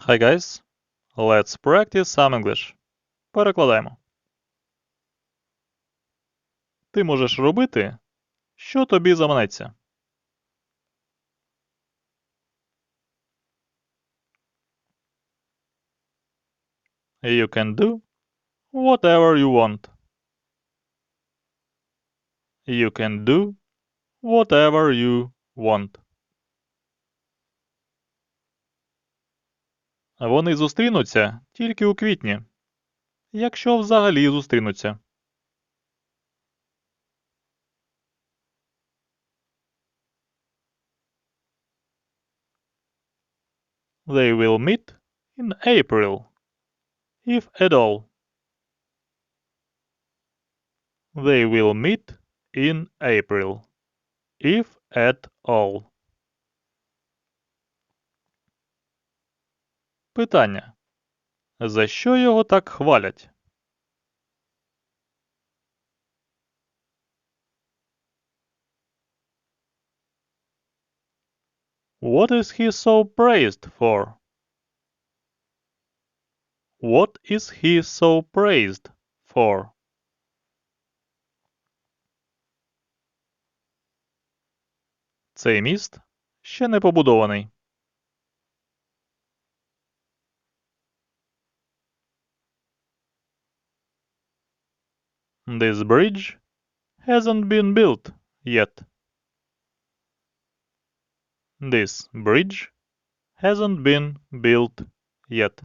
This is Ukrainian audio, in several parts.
Hi guys, let's practice some English. Перекладаємо. Ти можеш робити, що тобі заманеться. You can do whatever you want. You can do whatever you want. Вони зустрінуться тільки у квітні, якщо взагалі зустрінуться. They will meet in April, if at all. They will meet in April, if at all. Питання. За що його так хвалять? What is he so praised for? What is he so praised for? Цей міст ще не побудований. This bridge hasn't been built yet. This bridge hasn't been built yet.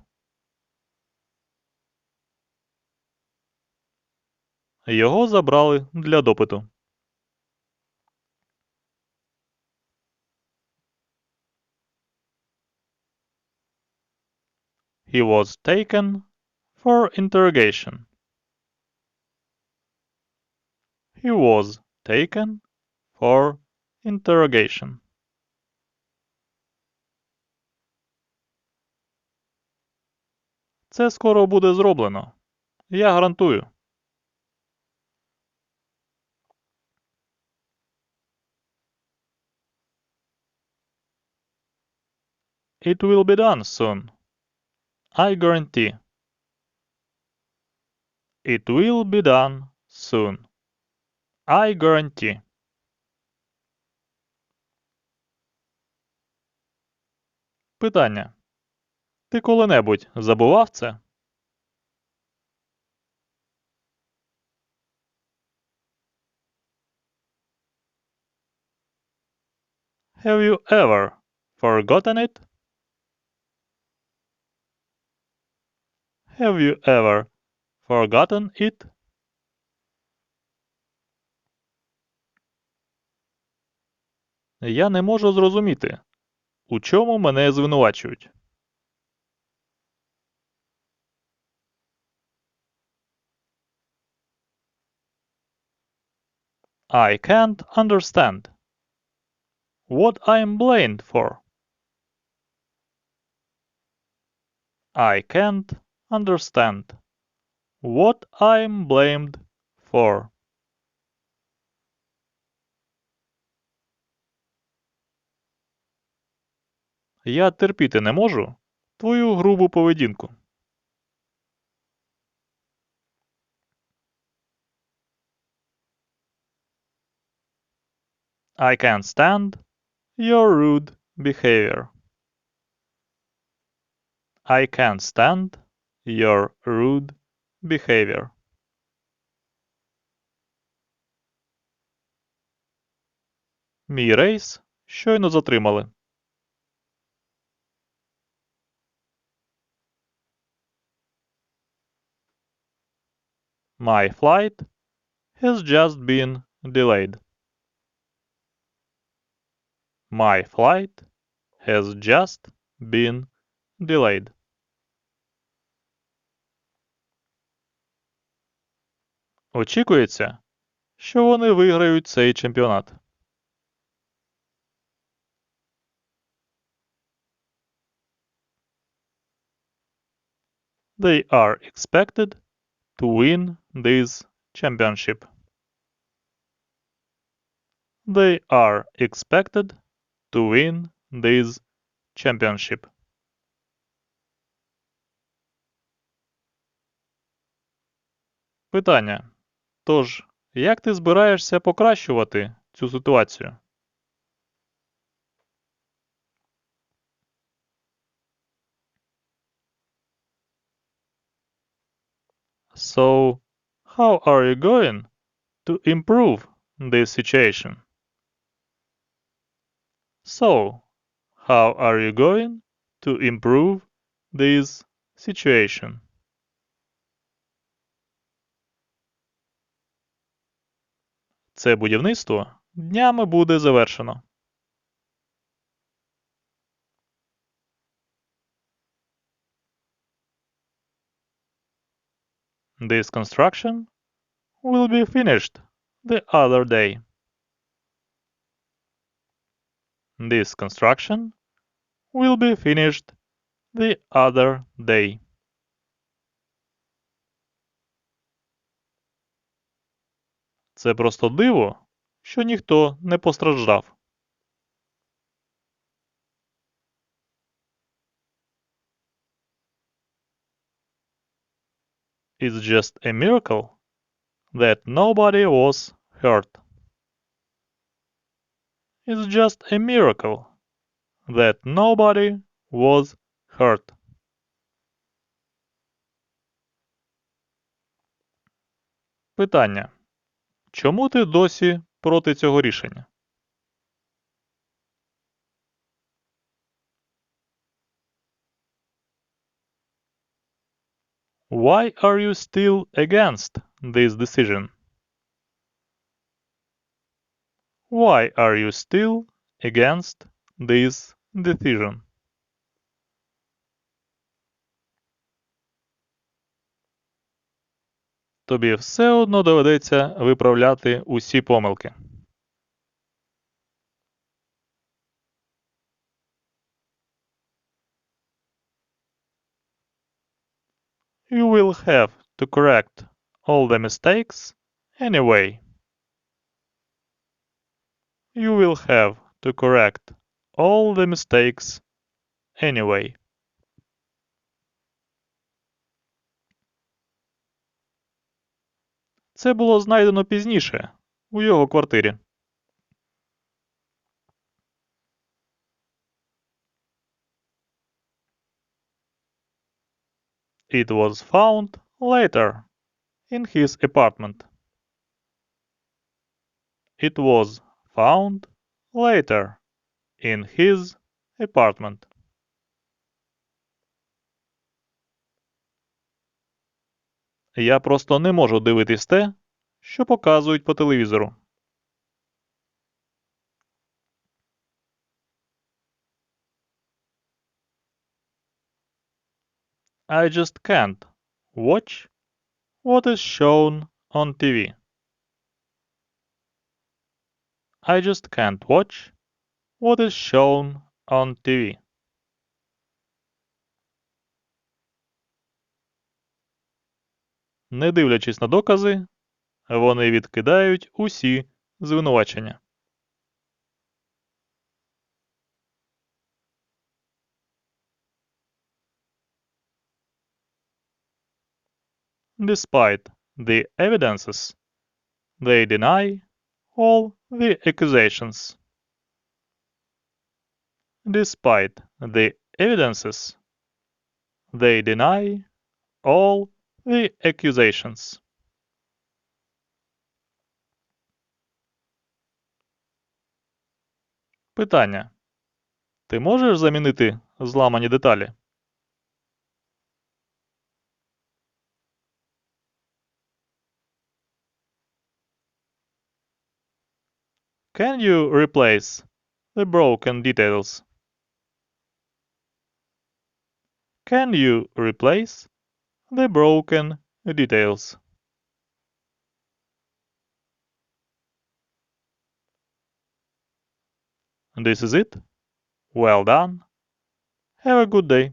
Його забрали для допиту. He was taken for interrogation. He was taken for interrogation. Це скоро буде зроблено. Я гарантую. It will be done soon. I guarantee. It will be done soon. I guarantee. Питання. Ти коли-небудь забував це? Have you ever forgotten it? Have you ever forgotten it? Я не можу зрозуміти, у чому мене звинувачують. I can't understand what I'm blamed for. I can't understand what I'm blamed for. Я терпіти не можу твою грубу поведінку. I can't stand your rude behavior. I can't stand your rude behavior. Мій рейс щойно затримали. My flight has just been delayed. My flight has just been delayed. Очікується, що вони виграють цей чемпіонат. They are expected to win this championship. They are expected to win this championship. Питання. Тож, як ти збираєшся покращувати цю ситуацію? So, how are you going to improve this situation? So, how are you going to improve this situation? Це будівництво днями буде завершено. This construction will be finished the other day. This construction will be finished the other day. Це просто диво, що ніхто не постраждав. It's just a miracle that nobody was hurt. It's just a miracle that nobody was hurt. Питання. Чому ти досі проти цього рішення? Why are you still against this decision? Why are you still against this decision? Тобі все одно доведеться виправляти усі помилки. will have to correct all the mistakes anyway. You will have to correct all the mistakes anyway. Це було знайдено пізніше у його квартирі. It was found later in his apartment. It was found later in his apartment. Я просто не можу дивитись те, що показують по телевізору. I just can't watch what is shown on TV. I just can't watch what is shown on TV. Не дивлячись на докази, вони відкидають усі звинувачення. Despite the evidences, they deny all the accusations. Despite the evidences, they deny all the accusations. Питання. Ти можеш замінити зламані деталі? Can you replace the broken details? Can you replace the broken details? This is it. Well done. Have a good day.